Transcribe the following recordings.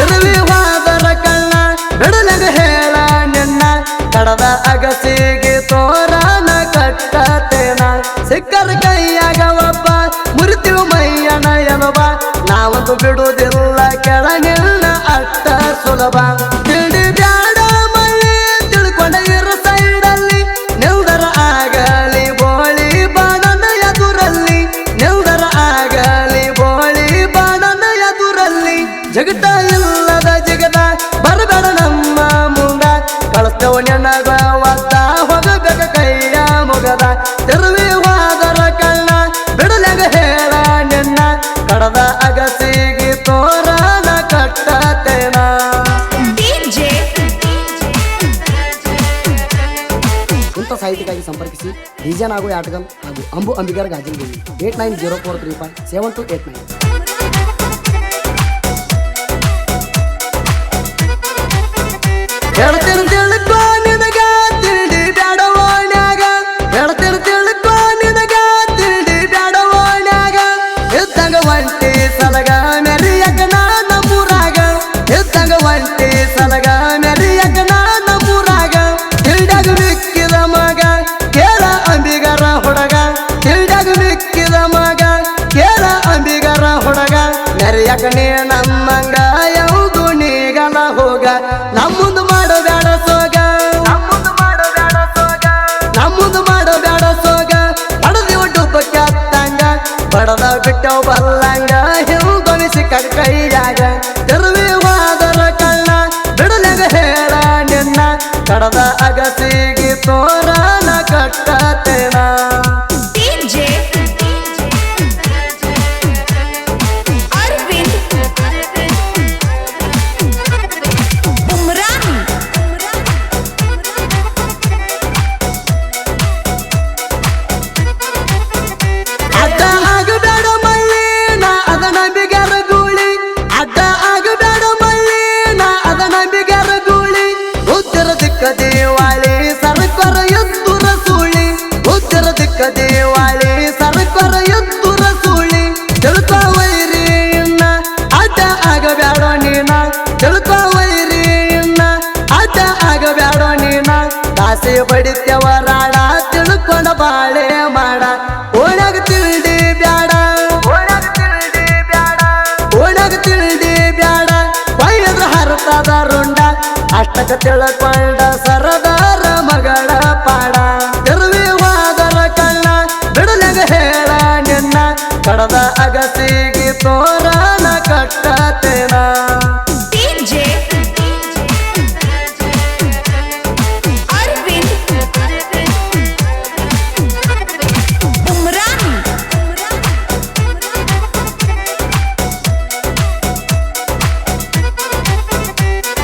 ತಿರುವಿ ವಾದರ ಕಣ್ಣ ಬಿಡಲಗ ಹೇಳ ನಿನ್ನ. ಕಡದ ಅಗಸಿಗೆ ತೋರನ ಕಟ್ಟತೇನ. ಸಿಕ್ಕರ ಕೈಯಾಗ ಒಬ್ಬ, ಮುರಿತಿವು ಮೈಯನ ಎನ್ನುವ ನಾವಂತೂ ಬಿಡುವುದಿಲ್ಲ ಕೆಳ ಜಗಟ ಇಲ್ಲದ ಜಗದ ಬರಬೇಡ ನಮ್ಮ ಮುಂದ. ಕಳಿಸ್ತೇವ ನೆನಗ ಒತ್ತ ಹೋಗಬೇಕ ಕೈಯ ಮುಗದ. ತಿರುವಿ ಹೋದರ ಕಣ್ಣ ಬಿಡಲಾಗ ಹೇಳ ನಿನ್ನ. ಕಡದ ಅಗಸಿಗೆ ತೋರನ ಕಟ್ಟತೇನ. DJ ಇಂಥ ಸಾಹಿತಿಗಾಗಿ ಸಂಪರ್ಕಿಸಿ ಡಿಜೆ ಹಾಗೂ ಆಟಗಲ್ ಹಾಗೂ ಅಂಬು ಅಂಬಿಗರ್ ಗಾಜಿನ eight nine zero four three five seven two eight nine. ಹೇಳ್ತೀನಿ ತಿಳ್ಕೊ ನಿನಗ ತಿಳಿ ಬ್ಯಾಡವಾಣ್ಯಾಗ ಹೇಳ್ತೀನಿ ತಿಳ್ಕೊ ನಿನಗ ತಿಳ್ದಿ ಬ್ಯಾಡವಾಣ್ಯಾಗ ಇದ್ದಂಗ ಒಂಟಿ ಸಲಗ ಮೆರಿಯಕ ನಮ್ಮೂರಾಗ ಇದ್ದಂಗ ಸಲಗ ಮೆರಿಯಕ ನಮ್ಮೂರಾಗ ತಿಳ್ದಾಗ ಮಗ ಕೇಳ ಅಂಬಿಗರ ಹುಡುಗ ತಿಳ್ದಾಗ ಮಗ ಕೇಳ ಅಂಬಿಗರ ಹುಡುಗ ಮೆರಿಯಕ ನೀ ನಮ್ಮಂಗ. ಬಿಟ್ಟವು ಬಲ್ಲಂಗ ಹಿಂಗೊಳಿಸಿ ಕೈಯಾಗ ತಿರುವಿ ಹೋದರ ಕಣ್ಣ ಬಿಡಲಗ ಹೇಳ ನಿನ್ನ ಕಡದ ಅಗಸಿಗೆ. ದೇವಾಳಿ ಸರ್ಕಾರ ಎತ್ತುರ ಸೂಳಿ. ಉತ್ತರ ದಿಕ್ಕ ದೇವಾಳಿ ಸರ್ಕಾರ ಎತ್ತುರ ಸೂಳಿ. ತಿಳ್ಕೊ ವೈರಿ ಇನ್ನ ಅಡ್ಡ ಆಗಬೇಡ ನೀನ. ಇನ್ನ ಆಗಬೇಡ ನೀನ. ರಾಡ ತಿಳ್ಕೊಂಡ ಬಾಳೆ ಮಾಡ. ಓಣಾಗ ತಿಳ್ಡಿ ಬ್ಯಾಡ. ಓಣಾಗ ತಿಳ್ಡಿ ಬ್ಯಾಡ. ಓಣಾಗ ತಿಳ್ಡಿ ಬ್ಯಾಡ. ಬೈದ್ರ ಹರತದ ರುಂಡ ಅಷ್ಟಕ ತಿಳ್ಕೊಂಡ ಸರದಾರ ಮಗಳ ಪಾಡ. ತಿರುವಿ ವಾದರ ಕಣ್ಣ ಬಿಡಲಿಗೆ ಹೇಳ ನಿನ್ನ. ಕಡದ ಅಗಸಿಗೆ ತೋರಣ ಕಟ್ಟತೇನ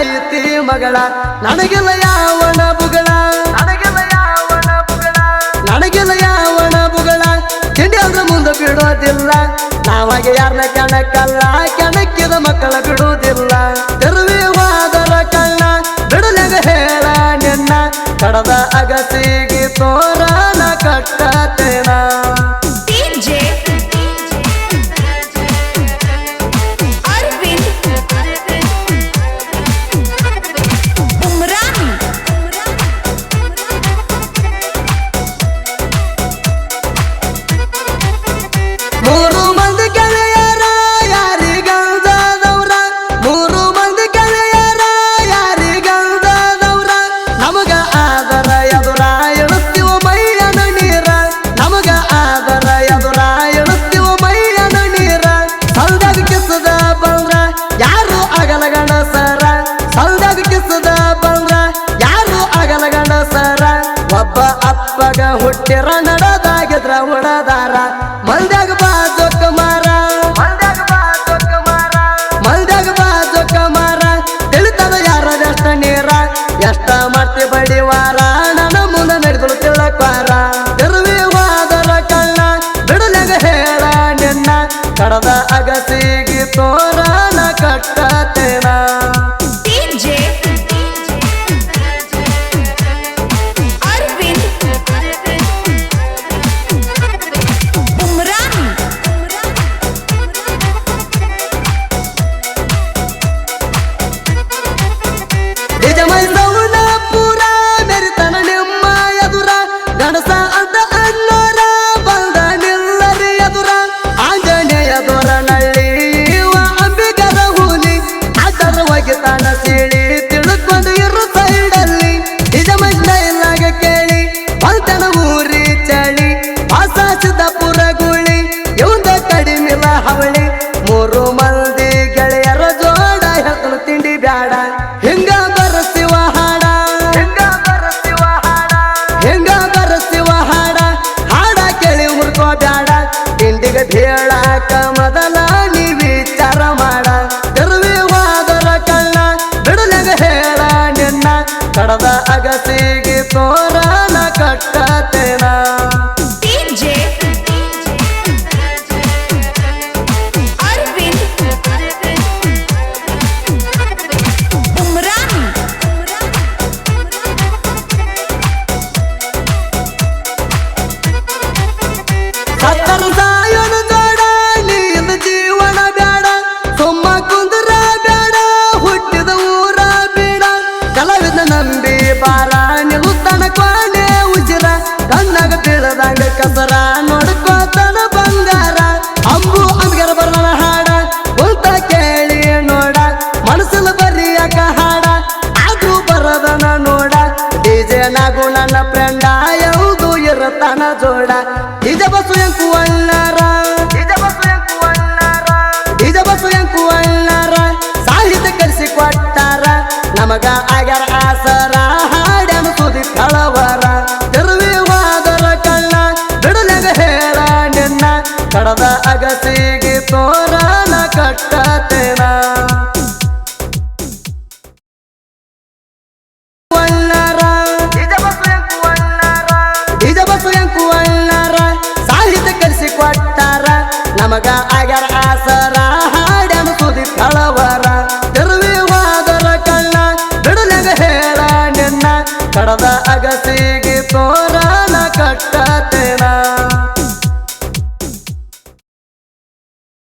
ಐತಿ ಮಗಳ. ನನಗೆಲ್ಲ ಯಾವನ ಬುಗಳ? ನನಗೆಲ್ಲ ಯಾವನ ಬುಗಳ? ನನಗೆಲ್ಲ ಯಾವನ ಬುಗಳ? ತಿಂಡಿ ಅಂದ್ರೆ ಮುಂದೆ ಬಿಡೋದಿಲ್ಲ. ನಾವಾಗೆ ಯಾರನ್ನ ಕೆಣಕಲ್ಲ তোরা ಜೋಡ. ನಿಜ ಬಸು ಎಂಕು ಅಲ್ಲಾರ. ನಿಜ ಬಸು ಎಂಕು ಅಲ್ಲಾರ. ನಿಜ ಬಸು ಎಂಕು ಅಲ್ಲಾರ. ಸಾಹಿತ್ಯ ಕಲಿಸಿ ಕೊಟ್ಟಾರ. ನಮಗ